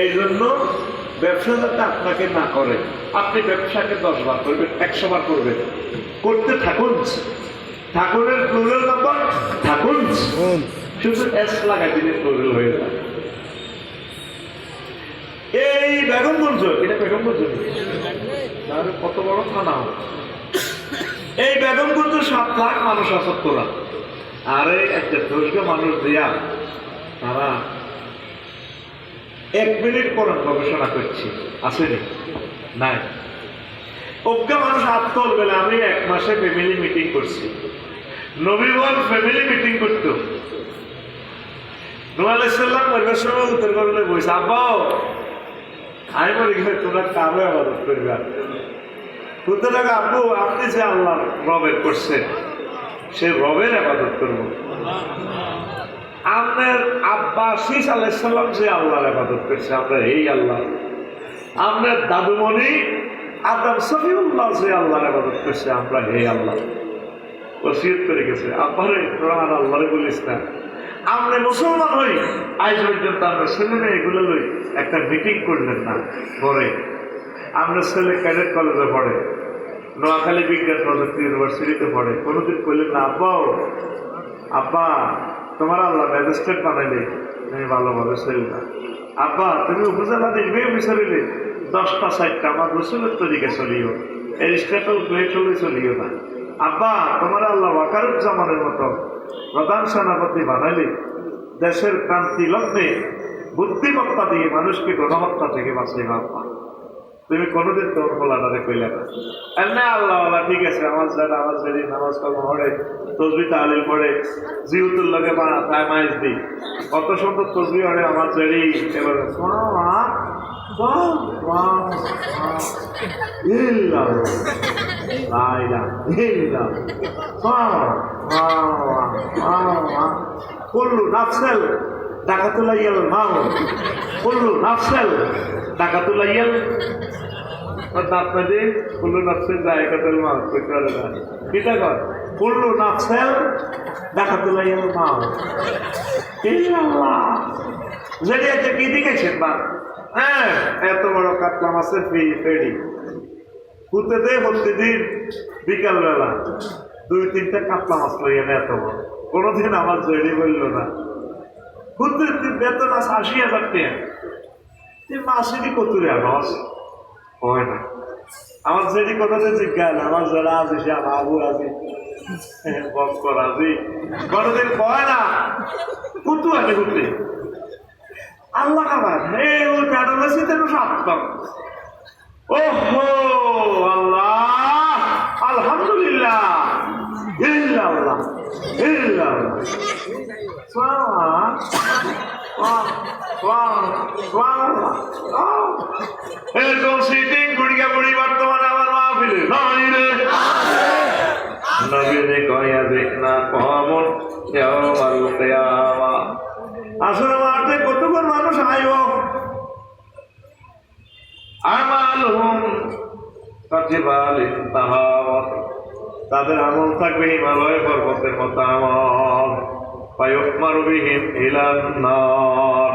এই জন্য ব্যবসা যাতে আপনাকে না করে আপনি ব্যবসাকে দশ বার করবেন একশো বার করবেন। করতে থাকুন। ঠাকুরের প্লুরাল নাম্বার থাকুন। শুধু এস লাগাই দিলে প্লুরাল হয়ে যায়। এই বেগমগঞ্জ এটা বেগমগঞ্জ তাহলে কত বড় থানা হবে? এই বেগমগঞ্জ সাত লাখ মানুষ আছে তোরা আরে একটা দোষকে মানুষ দিয়া তারা এক মিনিট কোরআন গবেষণা করছি। আসেনি নাই। অজ্ঞা মানুষ আত্মল বেলা আমি এক মাসে ফ্যামিলি মিটিং করছি। নবীবর ফ্যামিলি মিটিং করতো। নোয়াল ইসলাম ওইবার সময় উত্তর করলে বইছে আব্বাও আমি বলি তোমরা কারও আবাদত করবে সুতরাং আব্বু, আপনি যে আল্লাহ রবের করছেন, সে রবের আবাদত করব। আপনার আব্বা শীষ আলাইসাল্লাম যে আল্লাহর আবাদত করছে, আমরা এই আল্লাহ। আপনার দাদুমণি আদম সফিউল্লাহ যে আল্লাহর আবাদত করছে, আমরা এই আল্লাহ। ওসিয়ত করে গেছে। আব্বারে তোরা আর আল্লাহরে বলিস না। আমরা মুসলমান হই আজ পর্যন্ত আমরা ছেলে মেয়ে এগুলো লই একটা মিটিং করলেন না, পরে। আমরা ছেলে ক্যাডেট কলেজে পড়ে, নোয়াখালী বিজ্ঞান প্রযুক্তি ইউনিভার্সিটিতে পড়ে। কোনোদিন করলেন না, আব্বাও, আব্বা তোমার আল্লাহ ম্যাজিস্ট্রেট বানাইলে, তুমি ভালোভাবে চলি না। আব্বা, তুমি উপজেলা দেখবে বিচারিলে, দশটা সাইটটা আমার রসুলের তরিকে চলিও। এরিস্টেটল প্লেটলে চলিও না। আব্বা, তোমার আল্লাহ ওয়াকারুজ্জামানের মতো প্রধান সেনাপতি বানাইলে, দেশের ক্রান্তি লগ্নে বুদ্ধিমত্তা দিয়ে মানুষকে গণহত্যা থেকে বাঁচাইবা আব্বা। তুমি কোনোদিন তোর বলাটারে কইলে না। এমনি আল্লাহ আল্লাহ ঠিক আছে আমার যারা আমার যদি নামাজ কর্ম পড়ে তসবি তাহলিল পড়ে জিউতুল লগে তাই মাইজ দিই। কত সুন্দর তসবি হরে আমার জেরি এবার কুল্লু নাফসেল ডাকাতুল্লাহ ইয়াল মাও। কুল্লু নাফসেল। ডাকাতুল্লাহ ইয়াল আপনাদের কুল্লু নাফসেল জায়গাতের মাও কইতে পারে না। কিটা কর কুল্লু নাফসেল ডাকাতুল্লাহ ইয়াল মাও ইল্লাল্লাহ যদি একটা কি দেখেছেন বা এত বড় কাতলা মাছের ফি ফেডি কুতেতে প্রতিদিন বিকালবেলা। দুই, তিনটা কাতলা মাছ লইয়া নেয় এত বড়। কোনোদিন আমার জয়নি বলল না। বেতন আছে আশি হাজার টাকা। এই মাসেরই কতুরে আনাস হয় না। আমার যেটি কথাতে জিজ্ঞাসা, আমার যারা আছে সে আবু আছে বক্কর আছে কোনোদিন কয় না, কুতু আছে কুতু। আল্লাহ কাবার হে ও প্যাডালাসি তেন সাপ্তাম ওহো, আল্লাহ, আলহামদুলিল্লাহ। ইল্লাল্লাহ ইল্লাল্লাহ. এরকম সিটিং গুড়িয়া বুড়ি বর্তমানে আমার রে নবীনে কয়া দেখ না কমন ইয়ামাল কিয়ামা আসলে মাঠে কতক্ষণ মানুষ আইব আমালহুম কাজিবালিন তাহাওয়াত তাদের আমল থাকবে হিমালয় পর্বতের মতো আমল পায়ুকমার বিহীন ইলান্নার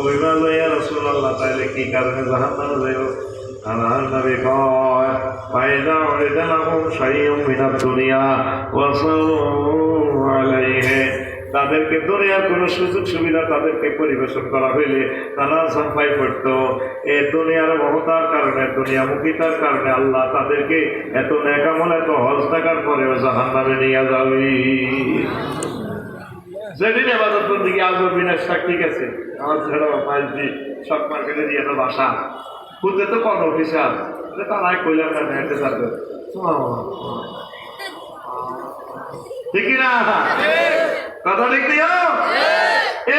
অভিমান লইয়া রাসূলুল্লাহ তাইলে কি কারণে জাহান্নামে যাইব? আমার নবী কয় ফাইদা উরিদা লাহুম আলাইহি। তাদেরকে দুনিয়ার কোনো সুযোগ সুবিধা তাদেরকে পরিবেশন করা হইলে তারা সাফাই করত এ দুনিয়ার মমতার কারণে দুনিয়া দুনিয়ামুখিতার কারণে আল্লাহ তাদেরকে এত নেকামল এত হজ থাকার পরেও জাহান নামে নিয়ে যাবি। যেদিন এবাদত দিকে আসব বিনাশ ঠিক আছে আমার ছেড়ে মাইল দি সব মার্কেটে দিয়ে তো বাসা। খুঁজতে তো কত অফিসার তারাই কইলাম না হেঁটে যাবে ঠিক না? কথা ঠিক দিও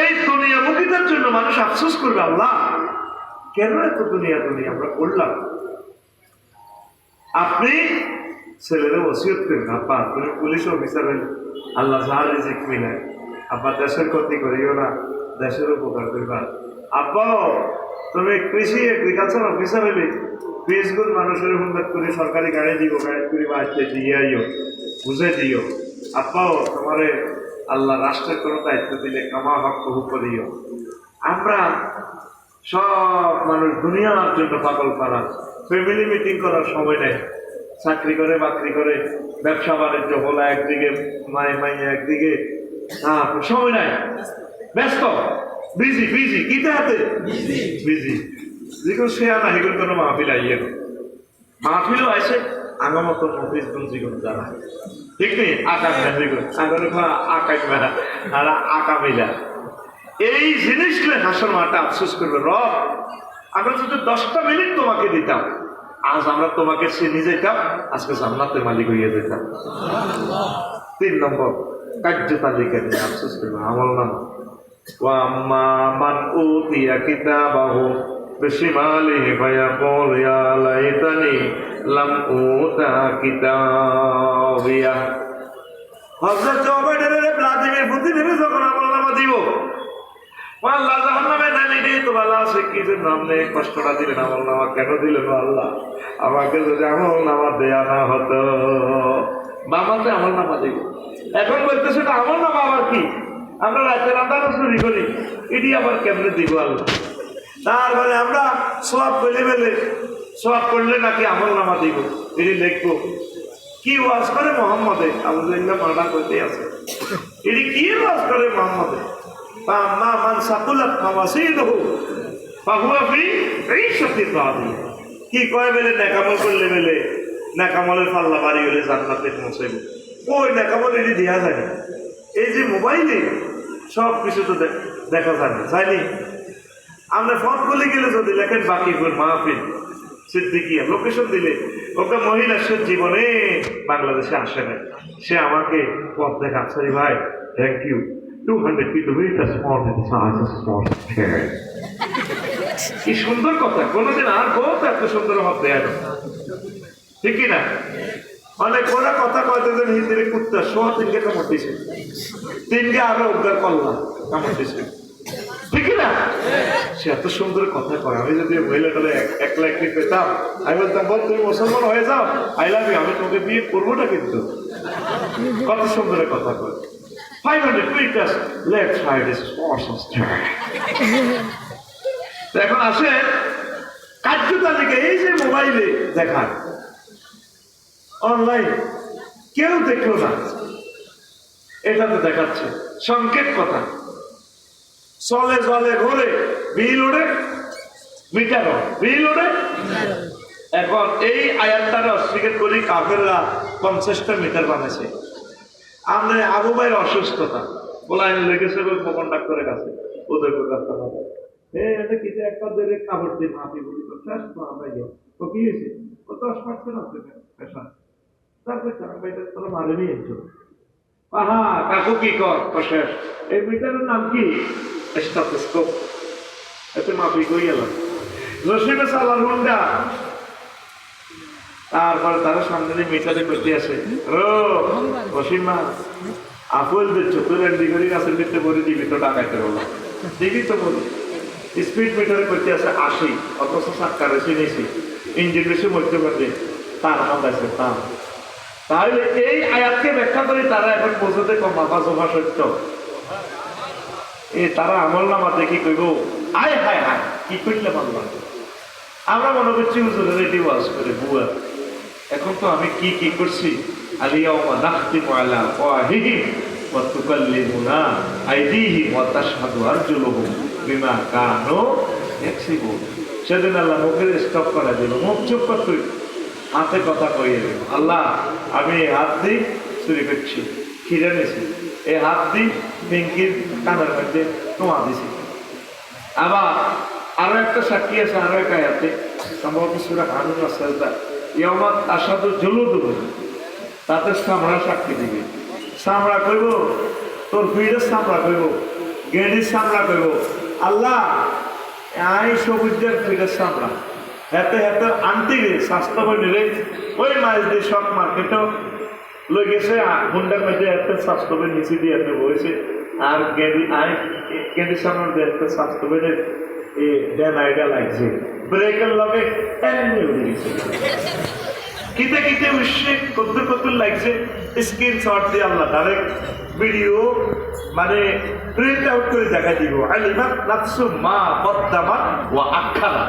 এই দুনিয়া মুখিতার জন্য মানুষ আফসোস করবে, আল্লাহ। কেন এত দুনিয়া দুনিয়া? আমরা করলাম। আপনি ছেলেরা ওসিয়ত করেন আপা তুমি পুলিশ অফিসার আল্লাহ সাহায্য রিজিক মিলায়। আব্বা দেশের ক্ষতি করিও না। দেশের উপকার করবা আব্বাও তুমি কৃষি এগ্রিকালচার অফিসার হইলে বিশ গুণ মানুষের হুন্দার করে সরকারি গাড়ি দিব, গাড়ি করে বাড়িতে দিয়ে আইও, বুঝে দিও। আব্বাও তোমারে আল্লাহ রাষ্ট্রের কোনো দায়িত্ব দিলে কামা হক কহু করিও। আমরা সব মানুষ দুনিয়ার জন্য পাগল পারা। ফ্যামিলি মিটিং করার সময় নেই। চাকরি করে, বাকরি করে, ব্যবসা বাণিজ্য হলো একদিকে, মায়ে মাই একদিকে। হ্যাঁ সময় নাই। ব্যস্ত। বিজি বিজি কিতে হাতে? বিজি যেগুলো সে আনা হেগুলো কোনো মাহফিল আইয়ে না মাহফিলও আছে আমার মতো মফিজ গুণ জীবন জানা ঠিক নেই আকাশ মেহরিগুলো আগে আকাশ মেলা আর আকা মেলা এই জিনিসগুলো হাসার মাটা আফসোস করবে রব আমরা যদি দশটা মিনিট তোমাকে দিতাম আজ আমরা তোমাকে সে চিনি যেতাম আজকে জান্নাতের মালিক হইয়া যেতাম তিন নম্বর কার্য তালিকা নিয়ে আফসোস করবে আমল নাম। ওয়াম্মা মান উতিয়া কিতাবাহু বিশিমালিহি ফায়াকুল ইয়া লাইতানি লাম উতা কিতাবিয়া হযরত ওবাইদের ভ্লাদিমির পুতিনের যখন নামা দিব, আল্লাহ জাহান্নামে ঢালি দিয়ে তো ভালো আছে কি যে নাম নেই, কষ্টটা দিলেন, আমল নামা কেন দিলেন আল্লাহ? আমাকে যদি আমল নামা দেয়া না হতো বামাতে আমল নামা দিব। এখন বলতেছে আমল নামা আবার কি? আমরা রাতে রান্নাটা চুরি করি? এটি আবার কেমনে দিব আল্লাহ তারপরে মানে আমরা সোয়াব বেলে পেলে সোয়াব করলে নাকি আমল নামা দিব এটি লিখব। কি ওয়াজ করে মোহাম্মদে? আবুদুল্লাহ মানা করতে আছে। এটি কি ওয়াজ করে মোহাম্মদে? মা মান সাকুলাত মামাসিদ হোক বাহুয়া ফি এই সত্যি পাবি কি কয় বেলে? নেকামল করলে বেলে। নেকামলের পাল্লা বাড়ি হলে জান্নাতের মশাইব। ওই নেকামল এটি দেওয়া যায় এই যে মোবাইলে সব কিছু তো দেখা যায় না যায়নি। আমরা ফোন বলে গেলে যদি লেখেন বাকি কোন মাহফিল সিদ্দিকিয়া লোকেশন দিলে, ওকে মহিলা সে জীবনে বাংলাদেশে আসে না। সে আমাকে পথ দেখা সরি ভাই thank you two hundred kilometre size small কি সুন্দর কথা, কোনোদিন আর বহুত এত সুন্দর দেয় না ঠিক না? অনেক ওরা কথা কয়তে হিন্দিরে কুত্তা, সোয়া তিনকে কামড় দিছে। তিনকে আরও উদ্ধার করলাম, কামড় দিছে। ঠিক না? সে এত সুন্দর কথা কয়, আমি যদি মহিলাটারে এক- লাখ পেতাম, আমি বলতাম, বল, তুমি মুসলমান হয়ে যাও, আই লাভ আমি তোমাকে বিয়ে করব না কিন্তু। কত সুন্দর কথা কয়। Five hundred metre left side is এখন আসে কার্য তালিকা এই যে মোবাইলে দেখান। অনলাইন কেউ দেখল না। এটাতে দেখাচ্ছে। সংকেত কথা। চলে জলে ঘোরে বিল ওড়ে মিটার। বিল ওড়ে এখন এই আয়াতটারে অস্বীকার করি কাফেররা পঞ্চাশটা মিটার বানাইছে। আমরা আবু ভাইয়ের অসুস্থতা। বলাই লেগেছে ওই খবর ডাক্তারের কাছে। উদয়পুর ডাক্তার এই এটা কি একটা দেরে কাপড় দিয়ে মাপি বলি তো আমরা তো কি হয়েছে? ও দশ পার্সেন্ট আছে। পেশা তারপরে চার ভাইটা তোরা মারে নিয়ে এসছো। আহা, কাকু কি কর? শেষ এই মিটারের নাম কি? স্টাথোস্কোপ। এতে মাপি কই এলাম রসিমে সালার হুন্ডা তারপরে তারা সামনে দিয়ে মিটারে করতে আসে। ও রসিমা আপুল দিচ্ছ তোর এন্ডি করি গাছের ভিতরে ভরে দিবি, তো টাকাইতে বলো দিবি তো বলো। স্পিড মিটারে করতে আসে আশি, অথচ সাতকারে চিনেছি ইঞ্জিন বেশি মধ্যে মধ্যে। তার নাম আছে, তার। তাহলে এই আয়াতকে ব্যাখ্যা করে তারা এখন বোঝাতে কম মাথা সোফা সত্য। এ তারা আমল নামা দেখি কইব? আয়, হায় হায়, কি করলে মানলাম আমরা মনে করছি হুজুরের এটি ওয়াজ করে, বুয়া। এখন তো আমি কি কি করছি? আলিয়াউমা নাখতিমু আলা ওয়াহিহিম ওয়া তুকাল্লিমুনা আইদিহিম ওয়া তাশহাদু আরজুলুহুম বিমা কানু ইয়াকসিবুন। সেদিন আল্লাহ মুখের স্টপ করা দিল। মুখ চুপ করতে হাতে কথা কইয়ে দিল আল্লাহ, আমি এই হাত দিই চুরি করছি। খিরে নিছি এই হাত দিই পিঙ্কির কানের মধ্যে তোমা দিছি। আবার আরও একটা সাক্ষী আছে আরও এক আয়াতে, সম্ভবত সুরা হানুন সাজদা। ইয়ামাত আসাদু জলুদ তাতে সামরা সাক্ষী দিবে। সামরা কইব তোর ভিড়ে সামরা কইব, গেঁড়ির সামলা করব আল্লাহ আই সবুজের ফিরের সামলা হেতে হেতে আনতে রে স্বাস্থ্য বনিরে ওই মাছ দিয়ে সব মার্কেটও লই গেছে হুন্ডার মধ্যে একটা স্বাস্থ্য বই নিচে দিয়ে এত বইছে, আর গেঁড়ি আই গেঁড়ির সামনে স্বাস্থ্য বইয়ের এই দেন আইডিয়া লাগছে। ব্রেকের লগে এমনি উড়ে গেছে। কিতে কিতে উঠছে কদ্দুর কদ্দুর লাগছে, স্ক্রিন শট দিয়ে আল্লাহ ডাইরেক্ট ভিডিও মানে প্রিন্ট আউট করে দেখা দিব। আলিমা, নাফসু মা বদ্দামা ও আখারা।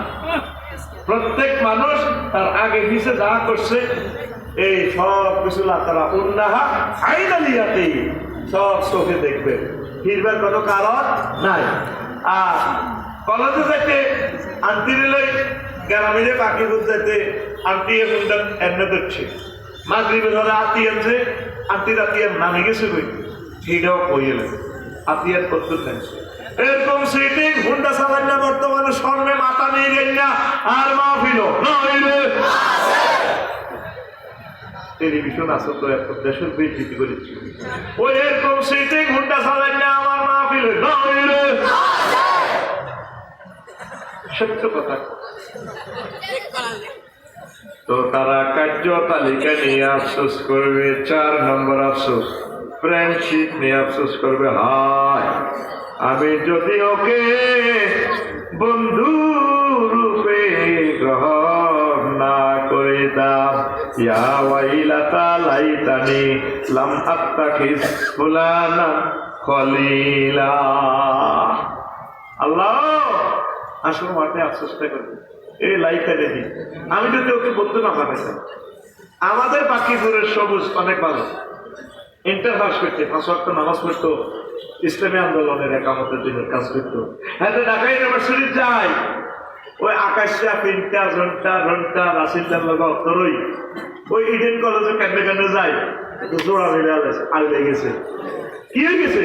প্রত্যেক মানুষ তার আগে পিছে যা করছে, এই সব কিছু তারা উন্নাহা আইনালিয়াতেই সব চোখে দেখবে। ফিরবার কোনো কারণ নাই। আর কলেজে যাইতে আন্টি গ্রামীণে বাকি বুঝতে আন্টি এখন এমনি করছে মাগরিবের ধরে আত্মি আনছে আন্টির আত্মীয় নামে গেছে কই? সেটাও কইলে আত্মীয় করতে চাইছে এরকম সিটিং হুন্ডা চালান না বর্তমানে স্বর্ণে মাথা নিয়ে গেল না আর মাহফিল নইলে টেলিভিশন আছে তো এত দেশের বিবৃতি করেছি। ওই এরকম সিটিং হুন্ডা চালান না আমার মাহফিল নইলে সত্য কথা। তো তারা কার্য তালিকা নিয়ে আফসোস করবে চার নম্বর আফসোস। ফ্রেন্ডশিপ নিয়ে আফসোস করবে হায়। আমি যদি ওকে বন্ধু রূপে গ্রহণ না করে দাম, ইয়া ওয়াইলাতা লাইতানি লাম আত্তাখিস ফুলানা খলিলা। আল্লাহ! আসল মাঠে আফসোসটা করবে। এই লাইফে রেডি আমি যদি ওকে বলতে না পাঠাইতাম আমাদের বাকিপুরের সবুজ অনেক ভালো। ইন্টার পাস করতে, পাঁচ ওয়াক্ত নামাজ পড়তো, ইসলামী আন্দোলনের একামতের জন্য কাজ করতো। হ্যাঁ ঢাকা ইউনিভার্সিটি যাই ওই আকাশটা তিনটা ঘণ্টা ঘণ্টা রাশিদার লগা অতরই ওই ইডেন কলেজে কেন্দ্রে কেন্দ্রে তো জোড়া মিলে আলে গেছে। কি হয়ে গেছে?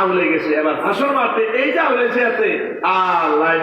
আউলে গেছে। এবার ভাষণ মারতে, এই যে আউলেছে এতে আর লাইন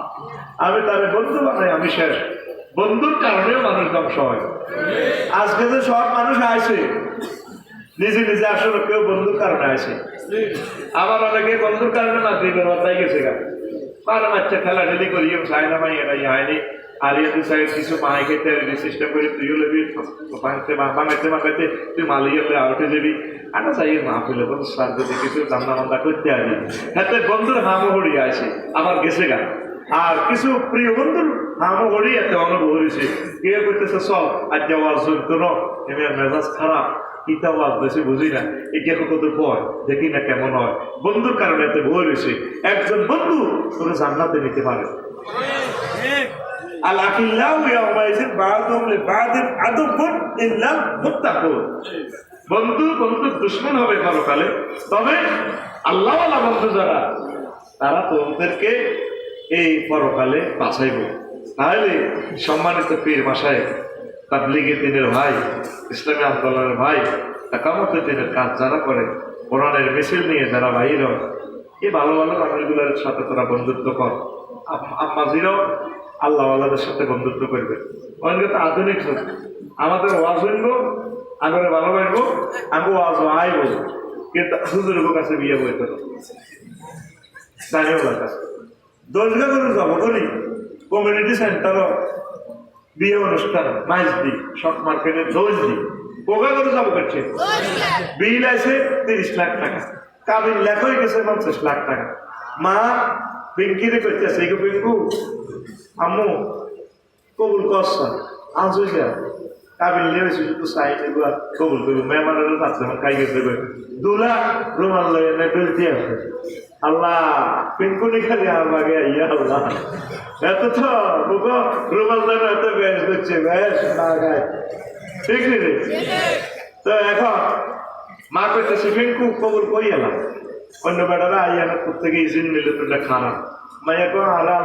আমি তারে বন্ধু বানাই, আমি শেষ। বন্ধুর কারণেও মানুষ ধ্বংস হয়। আজকে যে সব মানুষ আছে নিজে নিজে আসলে কেউ বন্ধুর কারণে আছে আবার অনেকে বন্ধুর কারণে মাতৃকের হত্যায় গেছে গা। পার বাচ্চা খেলা ঢেলি করি চাই না মাই এরাই হয়নি আর এ তুই সাইড কিছু মাই খেতে সিস্টেম করে তুইও লেবি বানাইতে বানাইতে বানাইতে তুই মালিয়ে আউটে যাবি। আটা চাই মা ফেলে বন্ধু সার যদি কিছু দান্দা মান্দা করতে আনি হাতে বন্ধুর হামো হড়ি আছে আবার গেছে গা। আর কিছু প্রিয় বন্ধুর হড়ি এতে অনুভব হয়েছে। কে করতেছে সব আর যাওয়ার জন্য তো এমন মেজাজ খারাপ কিতা ওয়াজ বেশি বুঝি না। এটা কত ভয়, দেখি না কেমন হয়। বন্ধুর কারণে এতে ভয় রয়েছে একজন বন্ধু তোকে জান্নাতে নিতে পারে। আল আকিল্লাহু ইয়াউমাইযিন বা'দুহুম লিবা'দিন আদুবুন ইল্লাল মুত্তাকুন। বন্ধু বন্ধু দুশ্মন হবে পরকালে তবে আল্লাহওয়ালা বন্ধু যারা, তারা তোমাদেরকে এই পরকালে বাঁচাইব। তাহলে সম্মানিত পীর মাসায় তাবলিগের দিনের ভাই, ইসলামী আন্দোলনের ভাই একামতের দিনের কাজ যারা করে, কোরআনের মিছিল নিয়ে যারা বাহির হয় এই ভালো ভালো মানুষগুলোর সাথে তোরা বন্ধুত্ব কর। আম- আম্মাজিরাও আল্লাহ আল্লাহদের সাথে বন্ধুত্ব করবে। অনেকে তো আধুনিক আমাদের ওয়াজ হইব আগরে ভালো বাড়ব আমি ওয়াজ আইব। কিন্তু হুজুরের কাছে বিয়ে বইতে জানিও কাছে। দশগা করে যাব করি কমিউনিটি সেন্টারও বিয়ে অনুষ্ঠান মাইজ দি শর্ট মার্কেটে দোষ দি কোকা করে যাব করছে বিল আছে তিরিশ লাখ টাকা। কাবিল লেখ হয়ে গেছে পঞ্চাশ লাখ টাকা। মা, পিঙ্কিরে করতেছে পিঙ্কু, আম্মু, কবুল করছ? আজ যা কাবিল নিয়ে হয়েছে শুধু সাইড এগুলা কবুল করব। মেহমানের পাচ্ছে আমার খাই গেছে কই। দু লাখ রুমাল লয়ে নে বেলতি আছে আল্লাহ পিঙ্কুনি খালি আগে ইয়া আল্লাহ। এত তো বুকো রুমাল ধরে এত বেশ করছে বেশ না গায় ঠিক নি রে? তো এখন, মা কইতেছে পিঙ্কু কবুল কই এলাম অন্য বেটারা আইয়া না প্রত্যেকে ইজিন নিলে তো খারাপ। মাইয়া কো আল্লাহ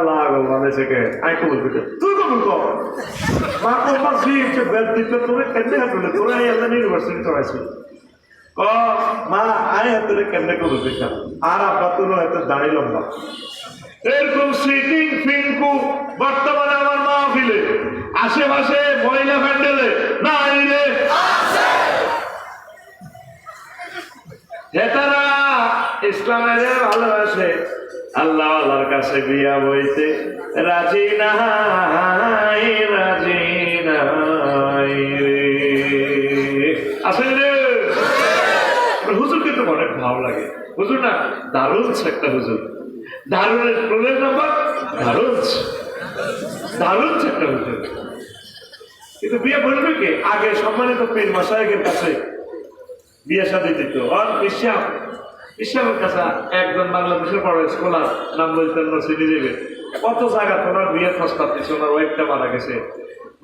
মানে আই কবুল করতে তুই কবুল কর মা কো মা যে বেল দিতে তোরে কেমনে হবে তোরে আই আল্লাহ ইউনিভার্সিটি তো আইছি ও মা আই হাতে কেমনে কবুল করতে আর আব্বা তোর হয়তো দাঁড়ি লম্বা এরকম সিটিং ফিঙ্কু বর্তমানে আমার মাহফিলে আশেপাশে মহিলা প্যান্ডেলে নাই রে হেতারা ইসলামের ভালোবাসে। আল্লাহ আল্লাহর কাছে বিয়া বইতে রাজি নাই রাজি নাই আসেন রে। হুজুর কিন্তু অনেক ভালো লাগে। হুজুর না, দারুণ একটা হুজুর। দারুণের টোলের নাম্বার দারুণ দারুণ একটা হুজুর। কিন্তু বিয়ে বলবে কি? আগে সম্মানিত পীর মশাইকের কাছে বিয়ে সাথে দিত। আর ইসলাম ইসলামের কাছে একজন বাংলাদেশের বড় স্কলার নাম বলতেন নসিদি দেবে কত জায়গা তোমার বিয়ের প্রস্তাব দিচ্ছে ওনার ওয়াইফটা মারা গেছে।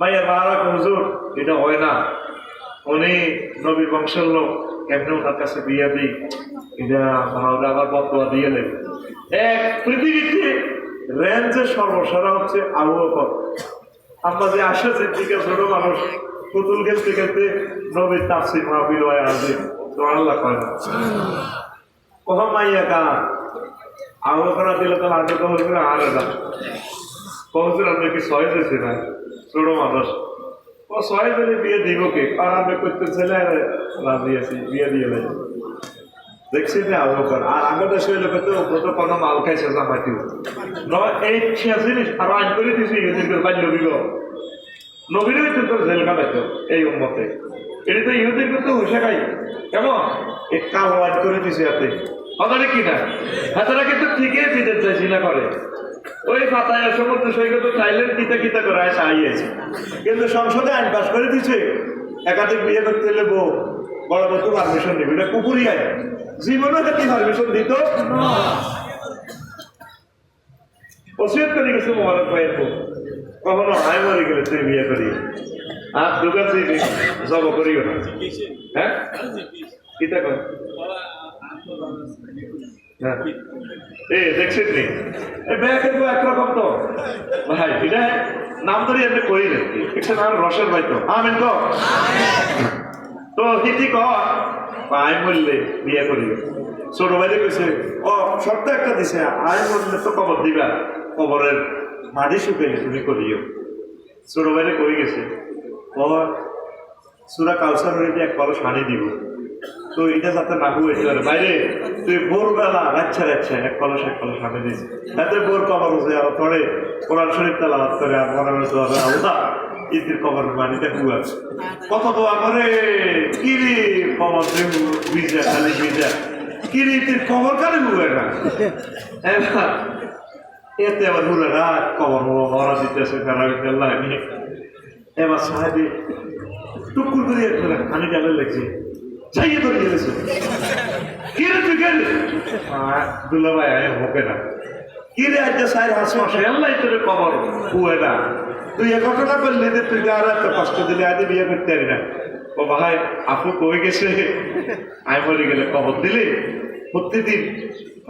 মাইয়া মারা হুজুর, এটা হয় না। উনি নবীর বংশের লোক কেমনে ওনার কাছে বিয়ে দিই। এটা ভাওরা আবার বদয়া দিয়ে নেই এক পৃথিবীতে রেঞ্জের সর্বসারা হচ্ছে আবু বকর। আমরা যে আশা সিদ্দিকের ছোট মানুষ, পুতুল খেলতে খেলতে নবীর তাফসির মাহফিল হয় আসবে তো আল্লাহ কয় না। কখন মাইয়া কা আবু করা দিলে তো আগে তো হচ্ছে না আর না কি সহায় দিয়েছে না? ছোট মানুষ। ও সহায় দিলে বিয়ে দিব কে? কারণ আমি করতে ছেলে? বিয়ে দিয়ে নেই দেখছি যে আবু বকর, আর আগে দেশে হইলে কত কত কোনো মাল নয় এই আর আইন করে কাটাইতো এই এটা তো ইহুদিন কিন্তু হুসে খাই কেমন? কাল আইন করে দিছে হাতে। কথাটা কি না? হাতারা কিন্তু ঠিকই দিতে চাইছি না করে। ওই পাতায় সমুদ্র সৈকত চাইলেন কিতা কিতা করে আসে। আইয়েছে কিন্তু সংসদে আইন পাস করে দিছে, একাধিক বিয়ে করতে হলে বউ, বড় বউ তো পারমিশন নেবে। এটা কুকুরই আইন। জীবনে কি পারমিশন দিত? ওসিয়ত করে গেছে মোবারক ভাইয়ের বউ। কখনো আয় মরে গেলে তুই বিয়ে করি আর দোকান থেকে জব করিও না। হ্যাঁ? কিতা কর হ্যাঁ। এ, দেখছেন নি? ব্যাগ একরকম তো। ভাই, এটা নাম ধরে এমনি করি না একটা নাম রসের ভাই তো। আমিন তো। তো হিতি ক আয় মরলে বিয়ে করি। ছোট ভাইরে কইছে ও শর্ত একটা দিছে আয় মরলে তো কবর দিবা। কবরের মাটি শুকাইলে তুমি করিও। ছোট ভাইরে কই গেছে? ও সুরা কাউসার হয়ে এক কলস পানি দিব তো এটা যাতে না হুয়ে যেতে পারে বাইরে তুই ভোরবেলা রাচ্ছা রাচ্ছা এক কলস এক কলস পানি দিস তাতে ভোর কবর হচ্ছে আর পরে কোরআন শরীফ তালাবাদ করে আর মনে করে আল্লাহ ঈদের কবর পানিতে হুয়া কত দোয়া করে কিরি কবর ভিজা খালি ভিজা কিরি তুই কবর কারে হুয়ে না এতে আবার হুলে না কবর মরা দিতেছে ফেরা আল্লাহ এবার সাহেবি টুকুর করে একবারে পানি ডালে লেগছে। চাইয়ে ধরে গেলেছে কি রে তুই গেলি দুলা ভাই আয় হোকে না। কি রে আজ সাইড হাসি মাসে আল্লাহ তোর কবর। হুয়ে না। তুই এ ঘটনা করলি যে তুই আর এত কষ্ট দিলে আজ বিয়ে করতে পারি না। ও ভাই, আপু কই গেছে? আয় মরে গেলে কবর দিলি? প্রতিদিন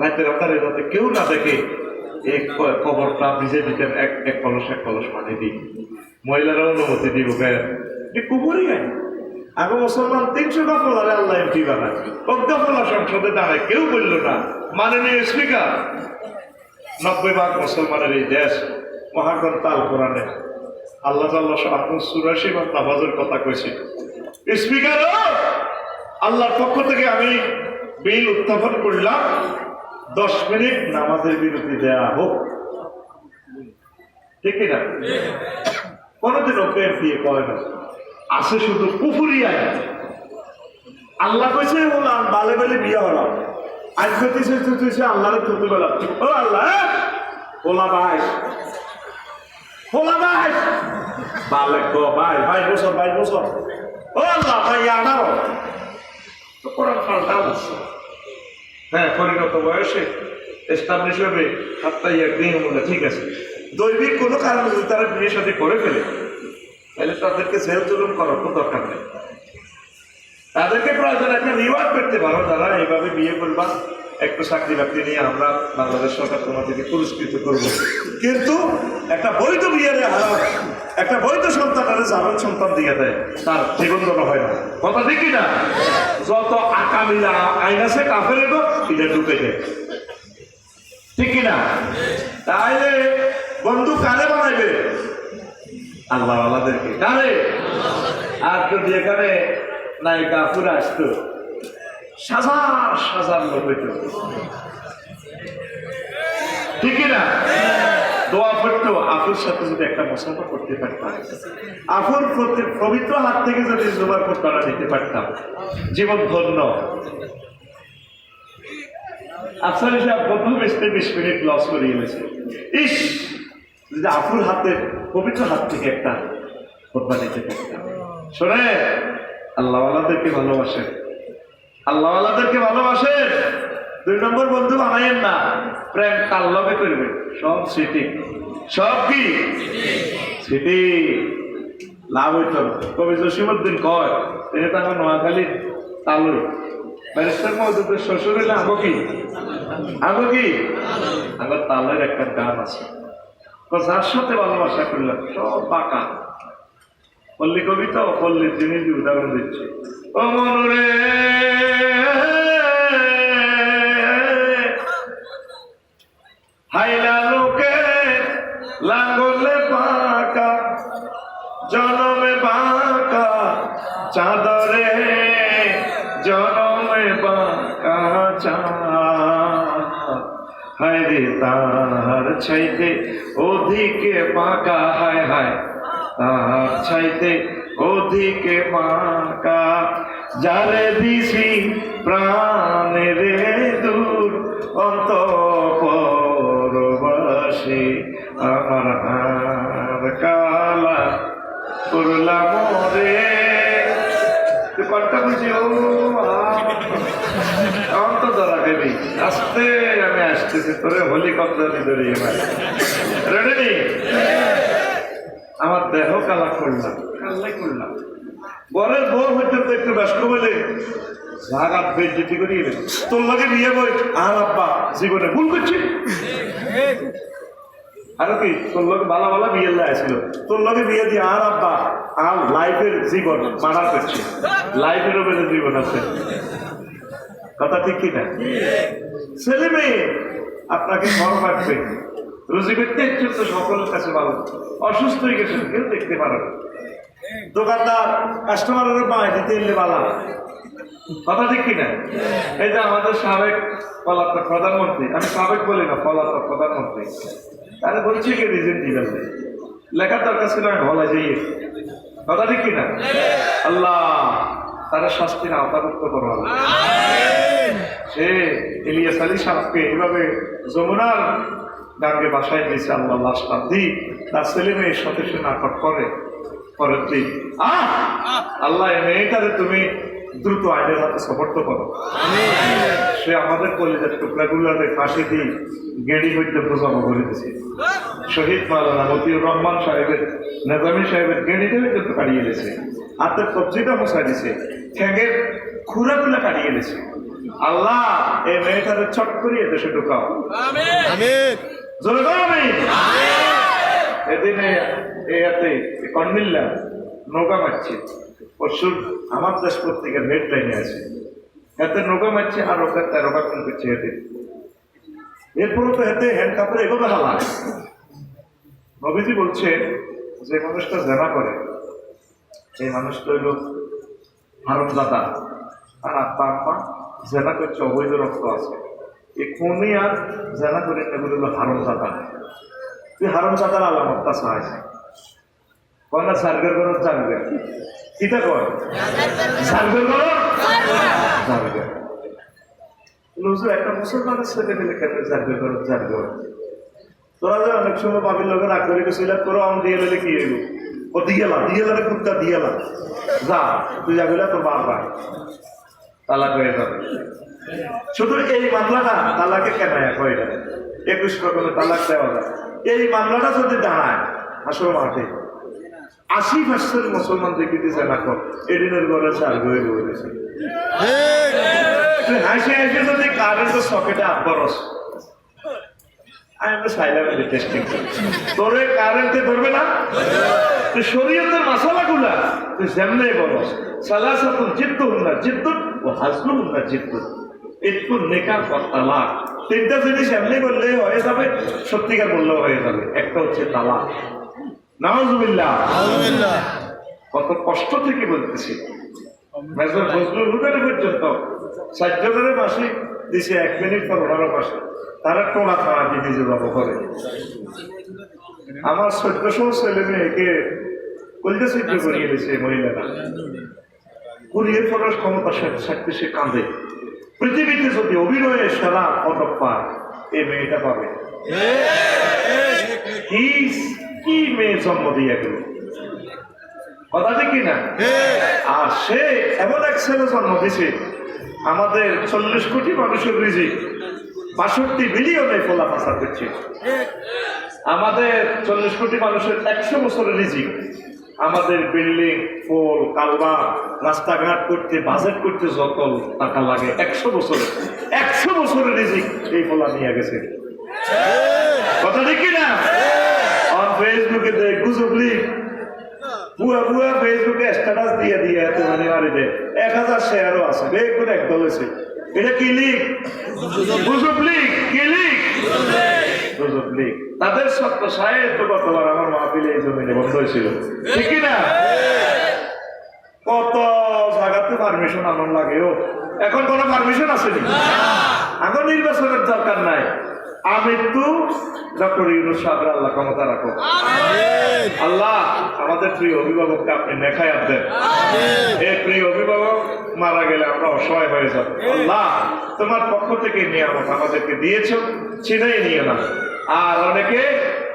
রাতে রাতারে রাতে কেউ না দেখে এই ক- কবরটা ভিজে দিতেন এক এক কলস এক কলস পানি দিই। মহিলারা অনুমতি দিব কুকুরই গাই আগে মুসলমান তিনশো দফলারে আল্লাহ এমপি বানায় দফলা সংসদে দাঁড়ায়, কেউ বলল না। মাননীয় স্পিকার, নব্বই ভাগ মুসলমানের এই দেশ মহাকর তাল কোরআনে। আল্লাহ তাল্লাহ আপনি চুরাশি ভাগ নামাজের কথা কইছি। স্পিকার আল্লাহর পক্ষ থেকে আমি বিল উত্থাপন করলাম। দশ মিনিট নামাজের বিরতি দেয়া হোক। ঠিক না কোনোদিন ওকে বিয়ে করে না। আছে শুধু পুকুরি আয় আল্লাহ কইছে বললাম বালে বালে বিয়ে হলাম আজ কইতেছে তুই তুইছে আল্লাহরে তুলতে গেলাম ও আল্লাহ ওলা ভাই ওলা ভাই বালে গো ভাই বাইশ বছর বাইশ বছর। ও আল্লাহ, ভাই আঠারো। তো কোরআন পাল্টা হ্যাঁ পরিণত বয়সে এস্টাবলিশ হবে। হাত্তাই একদিন ঠিক আছে। দৈবিক কোনো কারণে যদি তারা বিয়ে সাথে করে ফেলে, তাহলে তাদেরকে সেল চলন করার কোনো দরকার নেই। তাদেরকে প্রয়োজন একটা রিওয়ার্ড করতে পারো তারা এইভাবে বিয়ে করবা, একটু চাকরি বাকরি নিয়ে আমরা বাংলাদেশ সরকার তোমাদেরকে পুরস্কৃত করব। কিন্তু একটা বৈধ বিয়েরে একটা বৈধ সন্তান সন্তানের জাভেদ সন্তান দিয়ে দেয়, তার জীবন হয় না। কথা কি না? যত আকামিলা আইন আছে, কাফের এটা ঢুকে দেয় ঠিক কি না? তাইলে বন্ধু কারে বানাইবে? আল্লাহ আল্লাহদেরকে কারে? আর যদি এখানে নায়িকা ফুরে আসতো। সাজার সাজার লোক হইত। ঠিক না দোয়া করতো, আফুর সাথে যদি একটা মশাফা করতে পারতাম। আফুর প্রতি পবিত্র হাত থেকে যদি জোগাড় করতারা দিতে পারতাম। জীবন ধন্য। আফসার সাহেব প্রথম এসতে বিশ মিনিট লস করে গেছে ইস! যদি আফুর হাতে, পবিত্র হাত থেকে একটা খোদবা দিতে পারতাম। শোনে, আল্লাহওয়ালাদেরকে ভালোবাসেন। আল্লাহওয়ালাদেরকে ভালোবাসেন। দুই নম্বর বন্ধু বানাইয়েন না, প্রেম কার লগে করবে। সব স্মৃতি। সব কি? স্মৃতি। লাভ হইত। কবি জসিমুদ্দিন কয়, তিনি তো আমার নোয়াখালী, তালুই। ব্যারিস্টার মহদুদের শ্বশুর হইলে আগো কি? আগো কি? আগো তালের একটা গান আছে। যার সাথে ভালোবাসা করলাম, সব বাঁকা পল্লী কবিতা ও পল্লীর জিনিস উদাহরণ দিচ্ছে। পাকা চাঁদরে জনমে বাঁকা চাঁদ। ছাইতে ওদিকে বাঁকা হায় হায়। তার ছাইতে ওদিকে বাঁকা যারে দিছি প্রাণে রে দূর অন্ত পরবাসী আমার হার কালা। করলাম রে কটা বুঝি ও অন্ত ধরা দেবি আস্তে, আমি আসতেছি তোরে হেলিকপ্টার ধরিয়ে রেডি আমার দেহ কালা করলাম কাল্লাই করলাম ঘরের বউ হইতে তো একটু ব্যস্ত বলে জাগাত বেজ্জতি করি তোর লগে বিয়ে বই, আর আব্বা জীবনে ভুল করছি। আরও কি, তোর লগে ভালো ভালো বিয়ে লাইছিল তোর লগে বিয়ে দিয়ে আর আব্বা, আর লাইফের জীবন মারা করছে লাইফের উপরে জীবন আছে। কথা ঠিক কি না ছেলে মেয়ে, আপনাকে ঘর রাখবে রুজি ইচ্ছে তো সকলের কাছে ভালো। অসুস্থ হয়ে গেছে, কেউ দেখতে পারে। দোকানদার কাস্টমারের পায় দিতে এলে বালা। কথা ঠিক কিনা? এই যে আমাদের সাবেক পলাতক প্রধানমন্ত্রী, আমি সাবেক বলি না, পলাতক প্রধানমন্ত্রী। তাহলে বলছি কি রিজেন্ট দিবেন লেখার দরকার ছিল আমি ভলা যাই কথা ঠিক কিনা? আল্লাহ! তারা শাস্তির আওতাভুক্ত করো আল্লাহ। সে ইলিয়াস আলী সাহেবকে এইভাবে যমুনার গাঙ্গে বাসায় দিয়েছে আল্লাহ লাশটা দি তার ছেলে মেয়ের সাথে সে নাটক করে পরের দিন আল্লাহ মেয়েটারে তুমি দ্রুত আইনের হাতে সফর্ত করো। সে আমাদের কলেজের টুকরাগুলোতে ফাঁসি দিয়ে গেড়ি হইতে প্রজন্ম করে দিছে। শহীদ মালানা মতিউর রহমান সাহেবের নেজামি সাহেবের গেড়িতে হইতে তো কাটিয়ে দিয়েছে। হাতের কবজিটা মশাই দিছে ঠ্যাঙের খুঁড়াগুলা কাটিয়ে দিছে আল্লাহ এই মেয়েটারে চট করিয়ে দেশে ঢুকাও। জোরে আমি এদিনে এতে কর্মিল্লা নৌকা মারছে। পরশু আমার দেশ পত্রিকার হেড লাইনে আছে। এতে নৌকা মারছে আর ওকে তেরো কাপড় করছে এতে এরপরে তো এতে হ্যান্ড কাপড় এগোবে হালা নবীজি বলছে যে মানুষটা জেনা করে সেই মানুষটা হইল হারমদাতা আর আত্মা আত্মা জেনা করছে অবৈধ রক্ত আছে। এই খুনি আর জেনা করে, এগুলো হলো হারমদাতা তুই হারমদাতার আলামতটা সাহায্য কয় না সার্ভের করো জানবে? কিটা কয়? সার্ভের করো জানবে। হুজুর একটা মুসলমানের ছেলে পেলে কেন জানবে করো জানবে। তোরা যে অনেক সময় বাবির লোকের করে গেছিল, তোরা আম দিয়ে গেলে কি হইব ও দিয়ে এলাম দিয়ে এলাম কুত্তা দিয়ে এলাম যা তুই যাবি না তোর বাবা তালাক হয়ে যাবে শুধু এই মামলাটা তালাকে কেন হয়ে যাবে একুশ রকমের তালাক দেওয়া যায় এই মামলাটা যদি দাঁড়ায় আসল মাঠে আশি পার্সেন্ট মুসলমান দেখিতেছে না কর এদিনের ঘরে চার হয়ে রয়েছে হাসি হাসি যদি কারেন্টের সকেটে আট টেস্টিং কারেন্টে ধরবে না? শরীয়তের তুই যেমনে জিদ্দু জিদ্দুন ও জিদ্দুন। একটু নেকার তালাক। তিনটা জিনিস এমনি করলে হয়ে যাবে সত্যিকার বললেও হয়ে যাবে। একটা হচ্ছে তালাক। নামাজুবিল্লাহ কত কষ্ট থেকে বলতেছি। মেজর ফজলুল হুদারে পর্যন্ত মাসিক দিছে এক মিনিট পর ওনারও মাসে তারা টোনা থানা দিয়ে নিজে যাব করে। আমার চোদ্দশো ছেলে মেয়েকে কলিজা সহ্য করিয়ে দিয়েছে মহিলারা কুড়িয়ে ফরাস ক্ষমতা সাথে সে কাঁদে। পৃথিবীতে যদি অভিনয়ের সেরা পদক এই মেয়েটা পাবে। কি মেয়ে জন্ম দিয়ে গেল? কথা ঠিক না? আর সে এমন এক ছেলে জন্ম দিছে আমাদের চল্লিশ কোটি মানুষের রিজিক। বাষট্টি বিলিয়নে ফোলা পাশা করছে। আমাদের চল্লিশ কোটি মানুষের একশো বছরের রিজিক আমাদের বিল্ডিং পোল কালবা রাস্তাঘাট করতে বাজেট করতে যত টাকা লাগে, একশো বছরে একশো বছরের রিজিক এই ফোলা নিয়ে গেছে। কথা ঠিক না? অন ফেসবুকে দেখ, গুজব লিখ বুয়া বুয়া ফেসবুকে স্ট্যাটাস দিয়ে দিয়ে, এত মানে মারি এক হাজার শেয়ারও আছে। বেগুন একদল হয়েছে এটা কি লিখ গুজব লিখ কি লিখ গুজব লিগ। তাদের সত্য সাহেব তো গতবার আমার মাহফিলে এই জমিনে বন্ধ হয়েছিল। ঠিক কি না? কত জায়গাতে পারমিশন আমার লাগে ও। এখন কোনো পারমিশন আসেনি? এখন নির্বাচনের দরকার নাই। আমৃত্যু ডক্টর ইউনুস সাহেব আল্লাহ ক্ষমতা রাখো। আল্লাহ আমাদের প্রিয় অভিভাবককে আপনি নেখায় দেন। এই প্রিয় অভিভাবক মারা গেলে আমরা অসহায় হয়ে যাব। আল্লাহ তোমার পক্ষ থেকে নিয়ামত আমাদেরকে দিয়েছ চিনাই নিয়ে না। আর অনেকে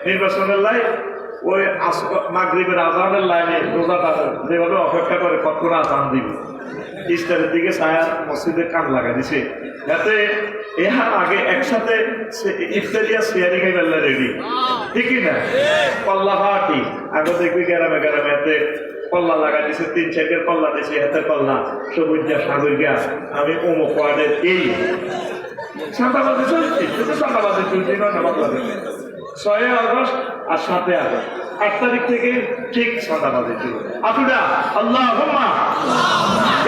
নির্বাচনের লাই ওই মাগরিবের আজানের লাইনে রোজাটা যেভাবে অপেক্ষা করে কতক্ষণ আজান দিবে। ইস্টারের দিকে ছায়া মসজিদে কান লাগা দিছে। যাতে ইহার আগে একসাথে ইফতারিয়া শেয়ারিং এ বেলা রেডি ঠিকই না? কল্লা ফাটি। আগে দেখবি গ্রামে গ্রামে হাতে কল্লা লাগা দিছে, তিন চারটের কল্লা দিছে হাতে কল্লা সবুজ যা সাগর গিয়া আমি অমুক ওয়ার্ডের এই। সাঁতাবাদে চলছি, শুধু চলছি, না ছয় আগস্ট আর সাতই আগস্ট। আট তারিখ থেকে ঠিক সাঁতাবাদে ছিল আতুডা আল্লাহ হুম্মা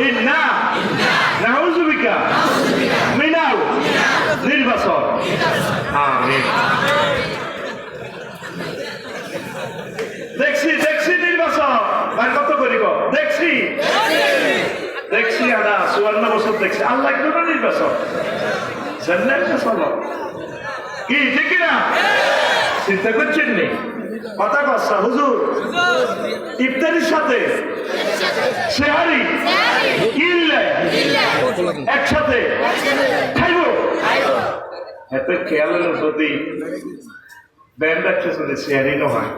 ইন্না নাউজুবিকা নির্বাচন। দেখছি দেখছি নির্বাচন। ভাই কত করিব দেখছি। দেখছি আদা চুয়ান্ন বছর দেখছি। আল্লাহ একটু না নির্বাচন? কি ঠিক না? চিন্তা করছেন নি? কথা কসা হুজুর। ইফতারির সাথে সেহারি একসাথে। খাইব। এত খেয়াল হলো যদি ব্যান্ড যদি শেয়ারিং হয়।